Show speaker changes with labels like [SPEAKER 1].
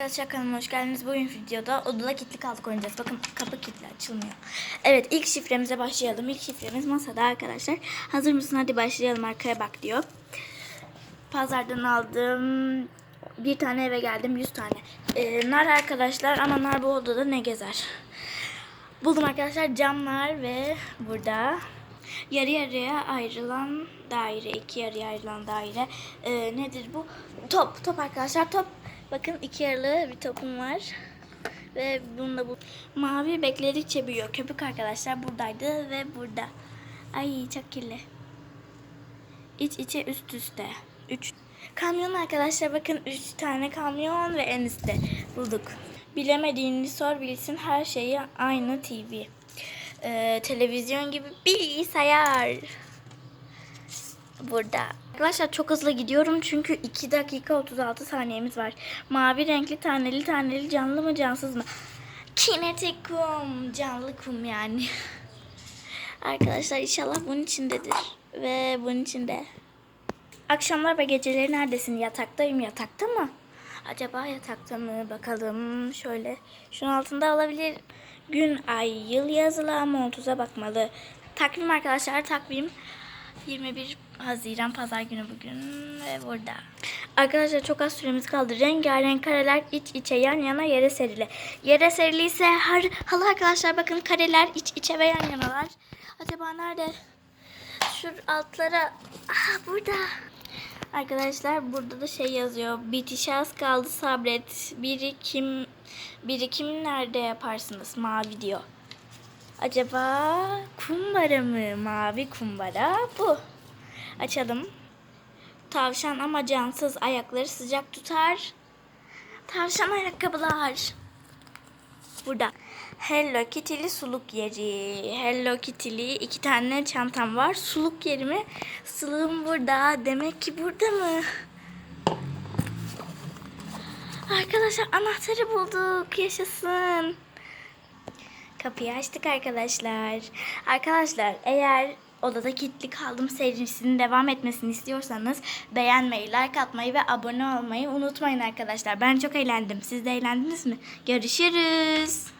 [SPEAKER 1] Arkadaşlar kanalıma hoş geldiniz. Bugün videoda odada kilitli kaldık oynayacağız. Bakın kapı kilitli açılmıyor. Evet ilk şifremize başlayalım. İlk şifremiz masada arkadaşlar. Hazır mısın? Hadi başlayalım arkaya bak diyor. Pazardan aldım. Bir tane eve geldim. Yüz tane. Ee, nar arkadaşlar ama nar bu odada ne gezer? Buldum arkadaşlar camlar ve burada yarı yarıya ayrılan daire. iki yarıya ayrılan daire. Ee, nedir bu? Top. Top arkadaşlar top. Bakın iki yarılı bir topum var. Ve bunda bu mavi bekledikçe büyüyor. Köpük arkadaşlar buradaydı ve burada. Ay çok kirli. İç içe üst üste. Üç. Kamyon arkadaşlar bakın üç tane kamyon ve en üstte bulduk. Bilemediğini sor bilsin her şeyi aynı TV. Ee, televizyon gibi bilgisayar. Burada. Arkadaşlar çok hızlı gidiyorum çünkü 2 dakika 36 saniyemiz var. Mavi renkli taneli taneli canlı mı cansız mı? Kinetik kum. Canlı kum yani. Arkadaşlar inşallah bunun içindedir. Ve bunun içinde. Akşamlar ve geceleri neredesin? Yataktayım. Yatakta mı? Acaba yatakta mı? Bakalım. Şöyle. Şunun altında olabilir. Gün, ay, yıl yazılı ama 30'a bakmalı. Takvim arkadaşlar. Takvim. 21 Haziran Pazar günü bugün ve burada. Arkadaşlar çok az süremiz kaldı. Rengarenk kareler iç içe yan yana yere serili. Yere serili ise har, halı arkadaşlar bakın kareler iç içe ve yan yanalar. Acaba nerede? Şu altlara. Aha burada. Arkadaşlar burada da şey yazıyor. Bitişe az kaldı sabret. Birikim birikim nerede yaparsınız? Mavi diyor. Acaba kumbara mı? Mavi kumbara bu. Açalım. Tavşan ama cansız ayakları sıcak tutar. Tavşan ayakkabılar. Burada. Hello Kitty'li suluk yeri. Hello Kitty'li iki tane çantam var. Suluk yeri mi? Sılığım burada. Demek ki burada mı? Arkadaşlar anahtarı bulduk. Yaşasın. Kapıyı açtık arkadaşlar. Arkadaşlar eğer odada kilitli kaldım serisinin devam etmesini istiyorsanız beğenmeyi, like atmayı ve abone olmayı unutmayın arkadaşlar. Ben çok eğlendim. Siz de eğlendiniz mi? Görüşürüz.